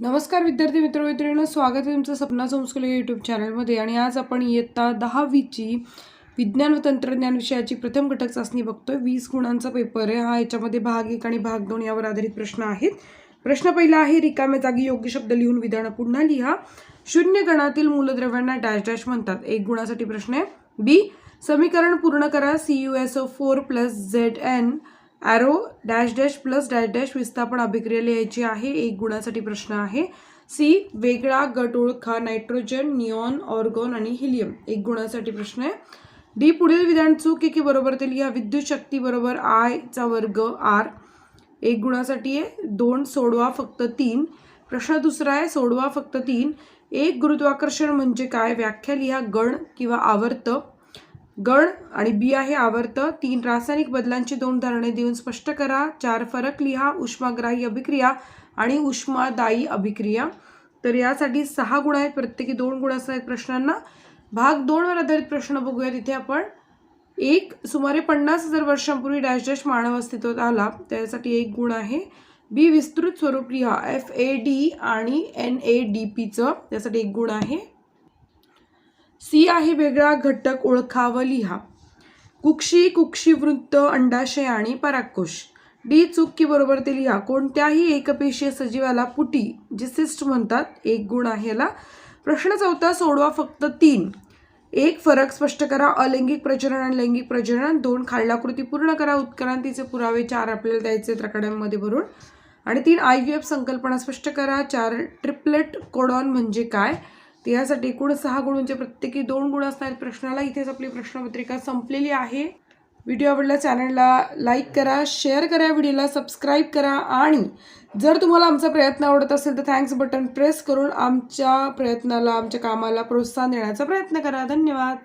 नमस्कार विद्यार्थी मित्र मैत्रिणींनो स्वागत आहे तुमचं सपना संस्कृत यूट्यूब चॅनलमध्ये आणि आज आपण इयत्ता दहावीची विज्ञान व तंत्रज्ञान विषयाची प्रथम घटक चाचणी बघतोय. वीस गुणांचा पेपर आहे. हा याच्यामध्ये भाग एक आणि भाग दोन यावर आधारित प्रश्न आहेत. प्रश्न पहिला आहे रिकाम्या जागी योग्य शब्द लिहून विधानं पुन्हा लिहा. शून्य गणातील मूलद्रव्यांना डॅश डॅश म्हणतात. एक गुणासाठी प्रश्न आहे. बी समीकरण पूर्ण करा. C U S O four plus Z N arrow dash dash plus dash dash विस्थापन अभिक्रिया लिहायची आहे. एक गुणासाठी प्रश्न आहे. सी वेगळा गट ओळखा नायट्रोजन निऑन ऑर्गॉन आणि हिलियम एक गुणासाठी प्रश्न आहे. डी पुढील विधान चूक की बरोबर ते लिहा. विद्युत शक्ती बरोबर आयचा वर्ग आर एक गुणासाठी आहे. दोन सोडवा फक्त तीन. प्रश्न दुसरा आहे. सोडवा फक्त तीन. एक गुरुत्वाकर्षण म्हणजे काय? व्याख्या लिहा. गण किंवा आवर्त. गण आणि बी आहे आवर्त. तीन रासायनिक बदलांची दोन धारणे देऊन स्पष्ट करा. चार फरक लिहा. उष्माग्राही अभिक्रिया आणि उष्मादायी अभिक्रिया. तर यासाठी सहा गुण आहेत. प्रत्येकी दोन गुण असतात प्रश्नांना. भाग दोनवर आधारित प्रश्न बघूया. तिथे आपण एक सुमारे पन्नास हजार वर्षांपूर्वी डॅश डॅश मानव अस्तित्वात आला. त्यासाठी एक गुण आहे. बी विस्तृत स्वरूप लिहा. एफ ए डी आणि एन ए डी पीचं त्यासाठी एक गुण आहे. सी आहे वेगळा घटक ओळखा व लिहा. कुक्षी कुक्षी वृत्त अंडाशय आणि परागकोश. डी चूक की बरोबर ते लिहा. कोणत्याही एकपेशीय सजीवाला पुटी जे सिस्ट म्हणतात एक गुण आहे याला. प्रश्न चौथा सोडवा फक्त तीन. एक फरक स्पष्ट करा. अलैंगिक प्रजनन आणि लैंगिक प्रजनन. दोन खालडाकृती पूर्ण करा. उत्क्रांतीचे पुरावे. चार आपल्याला द्यायचे त्रकड्यांमध्ये भरून. आणि तीन आय व्ही एफ संकल्पना स्पष्ट करा. चार ट्रिपलेट कोडॉन म्हणजे काय? तर यासाठी एकूण सहा गुणांचे प्रत्येकी दोन गुण असणार प्रश्नाला. इथेच आपली प्रश्नपत्रिका संपलेली आहे. व्हिडिओ आवडला चॅनलला लाईक करा शेअर करा व्हिडिओला सबस्क्राईब करा आणि जर तुम्हाला आमचा प्रयत्न आवडत असेल तर थँक्स बटन प्रेस करून आमच्या प्रयत्नाला आमच्या कामाला प्रोत्साहन देण्याचा प्रयत्न करा. धन्यवाद.